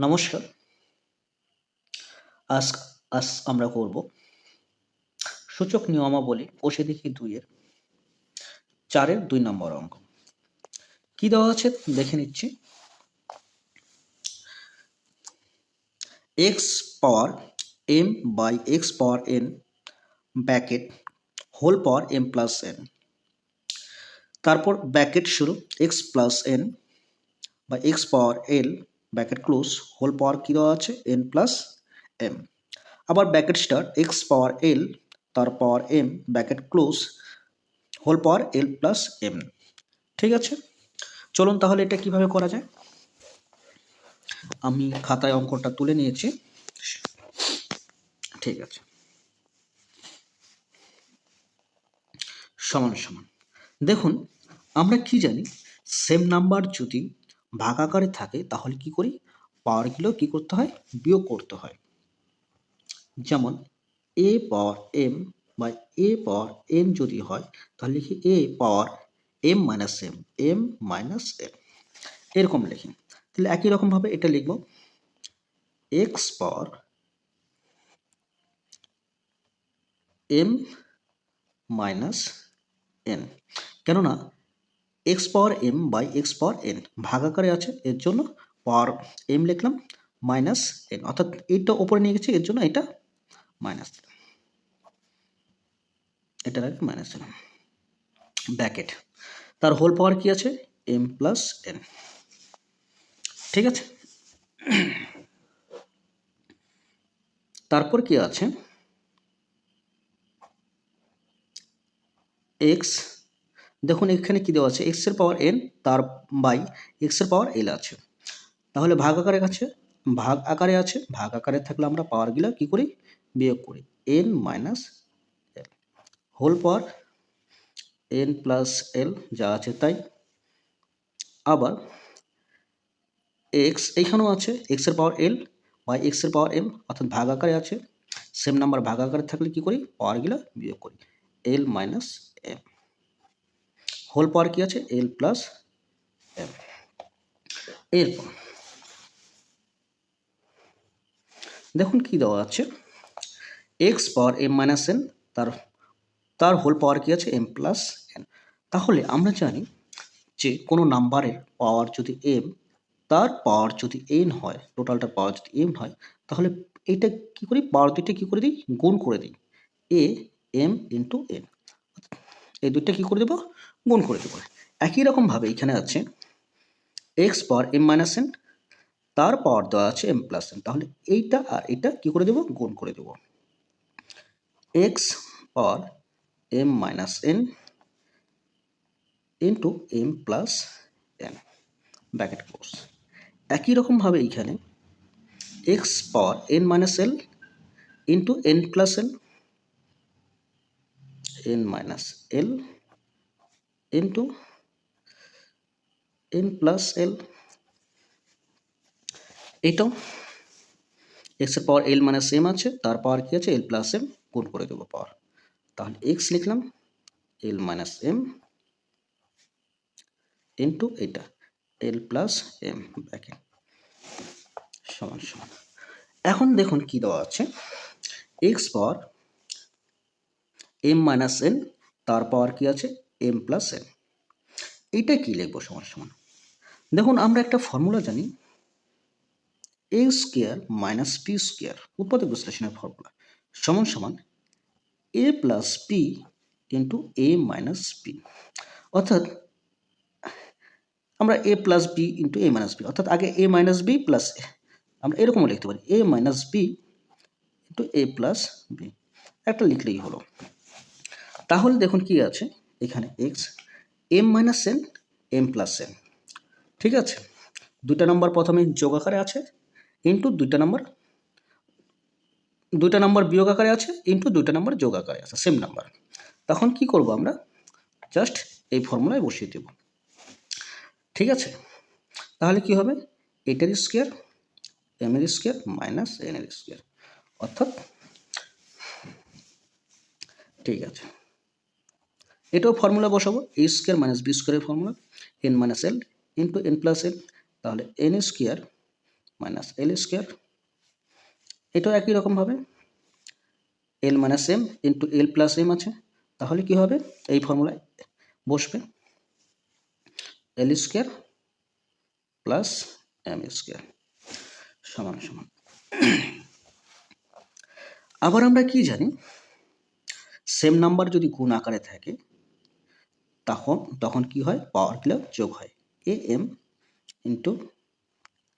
নমস্কার। আজ আজ আমরা করব সূচক নিয়মাবলী কষে দেখি দুইয়ের? চারের দুই নম্বর অঙ্ক। কি দেওয়া আছে? দেখে নিচ্ছি। X power m by x power n bracket whole power m plus n তারপর ব্যাকেট শুরু এক্স প্লাস এন বা x power l bracket close, whole power কী দেওয়া আছে? এন প্লাস এম আবার bracket star x power l তার power m bracket close, whole power l plus m ঠিক আছে? চলুন তাহলে এটা কীভাবে করা যায়? আমি খাতায় অঙ্কটা তুলে নিয়েছি। ঠিক আছে। সমান সমান। দেখুন, আমরা কি জানি? সেম নাম্বার যদি ভাগাকারে থাকে, তাহলে কি করি? পাওয়ারগুলো কি করতে হয়? বিয়োগ করতে হয়। যেমন এ পাওয়ার এম বা এ পাওয়ার এম যদি হয়, তাহলে লিখি a power m minus m m minus m এরকম লিখি। তাহলে একই রকমভাবে এটা লিখব। X power m minus n কেননা x power m by x power n ভাগাকারে আছে, এর জন্য পাওয়ার এম লিখলাম মাইনাস এন অর্থাৎ এইটা ওপরে নিয়ে গেছি, এর জন্য এটা মাইনাস দিলাম এটার আগে মাইনাস দিলাম ব্যাকেট তার হোল পাওয়ার কি আছে? এম প্লাস এন ঠিক আছে? তারপর কি আছে? এক্স দেখুন এখানে কী দেওয়া আছে? এক্সের পাওয়ার এন তার বাই এক্সের পাওয়ার এল আছে। তাহলে ভাগ আকারে আছে, ভাগ আকারে আছে, ভাগ আকারে থাকলে আমরা পাওয়ারগুলো কী করি? বিয়োগ করি। N minus l whole power n plus l যা আছে তাই। আবার এক্স এইখানেও আছে এক্সের পাওয়ার এল বাই এক্সের পাওয়ার এম অর্থাৎ ভাগ আকারে আছে। সেম নাম্বার ভাগ আকারে থাকলে কী করি? পাওয়ারগুলো বিয়োগ করি। L minus m whole power কি আছে? এল প্লাস এম এরপর, দেখুন কি দেওয়া আছে। X power m minus n তার তার হোল পাওয়ার কি আছে? এম প্লাস এন তাহলে আমরা জানি যে কোনো নাম্বারের পাওয়ার যদি এম তার পাওয়ার যদি এন হয় টোটালটার পাওয়ার যদি এম হয়, তাহলে এইটা কি করি? পাওয়ার দুইটা কী করে দিই? গুণ করে দিই। এ এম ইন্টু এন এই দুইটা কি করে দেবো? গুণ করে দেবো। একই রকমভাবে এখানে আছে x power m minus n তার পাওয়ার দেওয়া আছে এম প্লাস এন তাহলে এইটা আর এটা কি করে দেবো? গুণ করে দেবো। X power m minus n into m plus n bracket close একই রকমভাবে এইখানে x power n minus l into n plus n n minus l into n plus l এটাও এক্সের পাওয়ার এল মাইনাস এম আছে, তার পাওয়ার কী আছে? এল প্লাস এম গুণ করে দেবো পাওয়ার তাহলে এক্স লিখলাম এল মাইনাস এম ইন্টু এটা এল প্লাস এম ব্যাকে সমান সমান। এখন দেখুন কি দেওয়া আছে। X power m minus n তার পাওয়ার কি আছে? এম প্লাস এন এইটা কি লিখব সমান সমান? দেখুন, আমরা একটা ফর্মুলা জানি। A square minus p square উৎপাদক বিশ্লেষণের ফর্মুলা সমান সমান a plus p into a minus p অর্থাৎ, আমরা a plus b into a minus b অর্থাৎ আগে a minus b plus a আমরা এরকমও লিখতে পারি a minus b into a plus b একটা লিখলেই হলো। তাহলে দেখুন কি আছে। এখানে x m minus n m plus n ঠিক আছে? দুইটা নম্বর প্রথমে যোগ আকারে আছে ইন্টু দুইটা নম্বর দুইটা নম্বর বিয়োগ আকারে আছে ইন্টু দুইটা নম্বর যোগ আকারে আছে সেম নাম্বার তখন কি করব আমরা? জাস্ট এই ফর্মুলায় বসিয়ে দেব। ঠিক আছে? তাহলে কি হবে? এটার স্কোয়ার এম এর স্কোয়ার মাইনাস এন এর স্কোয়ার অর্থাৎ, ঠিক আছে। এটাও ফর্মুলা বসাবো এ স্কোয়ার মাইনাস বি স্কোয়ারের formula n minus l into n plus l তাহলে n square minus l square এটাও একই রকমভাবে l minus m into l plus m আছে, তাহলে কি হবে? এই ফর্মুলায় বসবে l square plus m square সমান সমান। আবার আমরা কি জানি? সেম নাম্বার যদি গুণ আকারে থাকে তখন তখন কি হয়? পাওয়ারগুলো যোগ হয়। A m into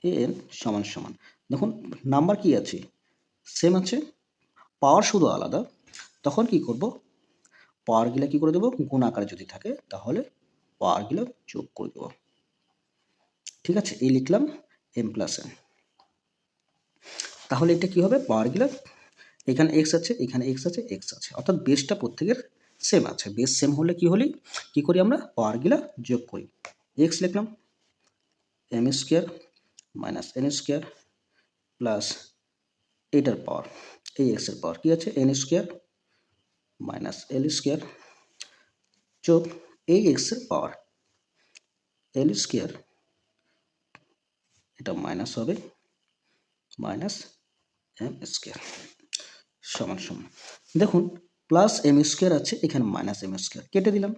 a n সমান সমান। দেখুন, নাম্বার কি আছে? সেম আছে। পাওয়ার শুধু আলাদা। তখন কি করব? পাওয়ারগুলো কি করে দেবো? গুণ আকারে যদি থাকে, তাহলে পাওয়ারগুলো যোগ করে দেবো। ঠিক আছে? এই লিখলাম এম প্লাস এন তাহলে এটা কি হবে? পাওয়ারগুলো এখানে এক্স আছে, এখানে এক্স আছে এক্স আছে। অর্থাৎ বেসটা প্রত্যেকের সেম আছে বেস সেম হলে কি হলি? কি করি আমরা? পাওয়ারগুলো যোগ করি। এক্স লিখলাম m square minus n square plus এইটার পাওয়ার এই এক্সের পাওয়ার কী আছে? N square minus l square যোগ এই এক্সের পাওয়ার এল স্কোয়ার এটা মাইনাস হবে মাইনাস এম স্কোয়ার সমান সমান। দেখুন প্লাস এম স্কোয়ার আছে, এখানে মাইনাস এম স্কোয়ার কেটে দিলাম।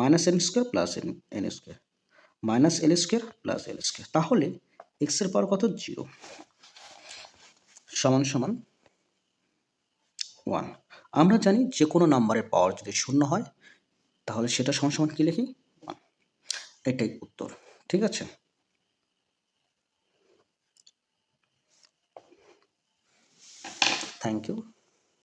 Minus m square plus n n square minus l square plus l square তাহলে এক্সের পাওয়ার কত? জিরো সমান সমান ওয়ান আমরা জানি যে কোনো নাম্বারের পাওয়ার যদি শূন্য হয়, তাহলে সেটা সমান সমান কী লিখি? ওয়ান এটাই উত্তর। ঠিক আছে? Thank you